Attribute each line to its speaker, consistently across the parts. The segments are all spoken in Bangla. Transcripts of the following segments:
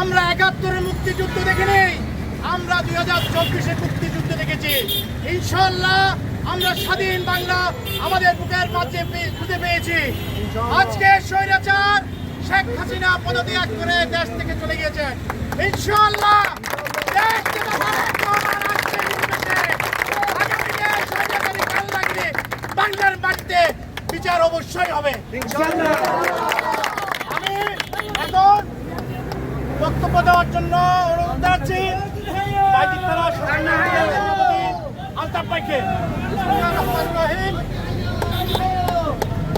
Speaker 1: আমরা একাত্তরের মুক্তিযুদ্ধ দেখিনি। আমরা দুই হাজার চব্বিশে মুক্তিযুদ্ধ দেখেছি। ইনশাল্লাহ আমরা স্বাধীন বাংলা আমাদের বুকের মাঝে খুঁজে পেয়েছি। আজকে স্বৈরাচার শেখ হাসিনা পদত্যাগ করে দেশ থেকে চলে গিয়েছে। ইনশাল্লাহ দেশ থেকে বাংলার মাটিতে বিচার অবশ্যই হবে। আমি এখন বক্তব্য দেওয়ার জন্য অনুরোধ জানাচ্ছি।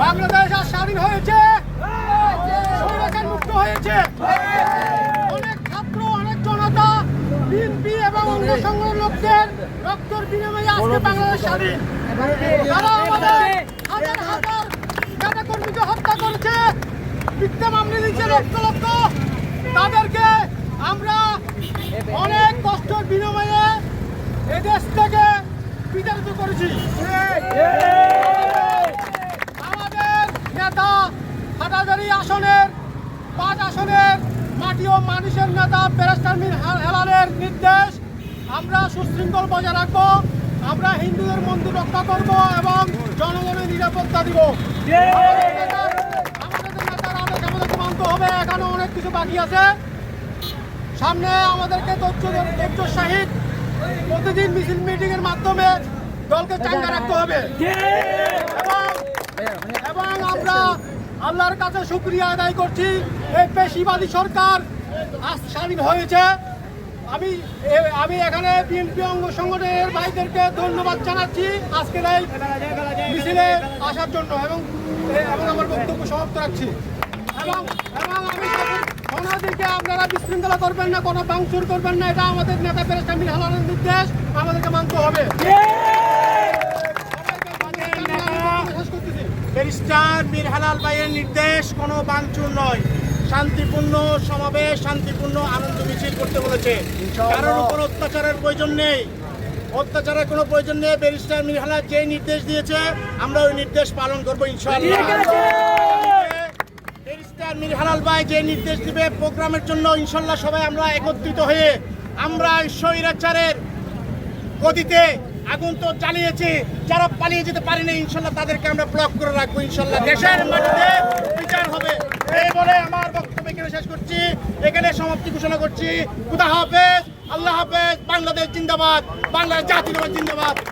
Speaker 1: বাংলাদেশ আজ স্বাধীন হয়েছে। মুক্ত হয়েছে। অনেক ছাত্র, অনেক জনতা, বিএনপি এবং অঙ্গ সংগঠনের লোকদের রক্তর বিনিময়ে আজকে বাংলাদেশ স্বাধীন। তারা হাজার হাজার নেতা কর্মীকে হত্যা করেছে। মিথ্যা মামলা দিচ্ছে লক্ষ তাদেরকে আমরা অনেক কষ্টের বিনিময়ে এদেশ থেকে বিতাড়িত করেছি। আমাদের নেতা হাটাজারি আসনের পাঁচ আসনের, মাটি ও মানুষের নেতা ব্যারিস্টার মির হেলালের নির্দেশ আমরা সুশৃঙ্খল বজায় রাখব, আমরা হিন্দুদের মন্দির রক্ষা করব এবং জনগণের নিরাপত্তা দিব। মানতে এখনও অনেক কিছু বাকি আছে। সামনে আমাদেরকে সহিত প্রতিদিন মিছিল মিটিং এর মাধ্যমে দলকে চাঙ্গা রাখতে হবে। এবং আমরা আল্লাহর কাছে শুক্রিয়া আদায় করছি। এই পেশিবাদী সরকার আজ স্বাধীন হয়েছে। আমি আমি এখানে বিএনপি অঙ্গ সংগঠনের ভাইদেরকে ধন্যবাদ জানাচ্ছি আজকের এই মিছিলে আসার জন্য এবং এবং আমার বক্তব্য সমাপ্ত রাখছি। এবং এবং আমি ওনাদেরকে আপনারা বিশৃঙ্খলা করবেন না কোনো বাংচুর করবেন না এটা আমাদের নেতা প্রেসিডেন্ট মির হালানের নির্দেশ। আমাদেরকে মানতে হবে। ব্যারিস্টার মীর হালাল ভাইয়ের নির্দেশ কোনো বাঞ্চুর নয়। শান্তিপূর্ণ সমাবেশ শান্তিপূর্ণ আনন্দ মিছিল করতে বলেছে। কারোর উপর অত্যাচারের প্রয়োজন নেই। অত্যাচারের কোনো প্রয়োজন নেই। ব্যারিস্টার মীর হালাল যে নির্দেশ দিয়েছে আমরা ওই নির্দেশ পালন করব ইনশাআল্লাহ। ব্যারিস্টার মীর হালাল ভাই যে নির্দেশ দিবে প্রোগ্রামের জন্য, ইনশাল্লাহ সবাই আমরা একত্রিত হয়ে আমরা স্বৈরাচারের গদিতে আগুন তো চালিয়েছি যারা পালিয়ে যেতে পারেনি, ইনশাল্লাহ তাদেরকে আমরা ব্লক করে রাখব, ইনশাল্লাহ। দেশের মাটিতে বিচার হবে। এই বলে আমার বক্তব্য এখানে শেষ করছি। এখানে সমাপ্তি ঘোষণা করছি। খুদা হাফেজ, আল্লাহ হাফেজ, বাংলাদেশ জিন্দাবাদ, বাংলাদেশ জাতীয়তাবাদ জিন্দাবাদ।